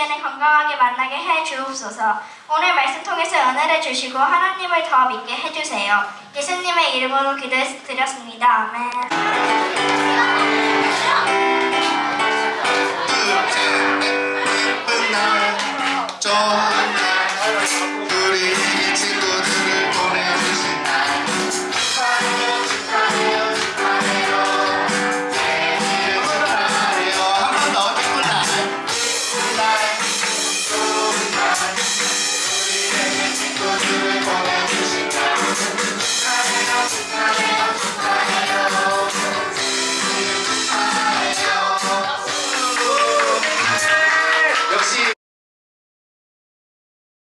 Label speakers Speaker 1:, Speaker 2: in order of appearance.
Speaker 1: 우리에게는 건강하게 만나게 해 주옵소서. 오늘 말씀 통해서 은혜를 주시고 하나님을 더 믿게 해 주세요. 예수님의 이름으로 기도드렸습니다. 아멘. 저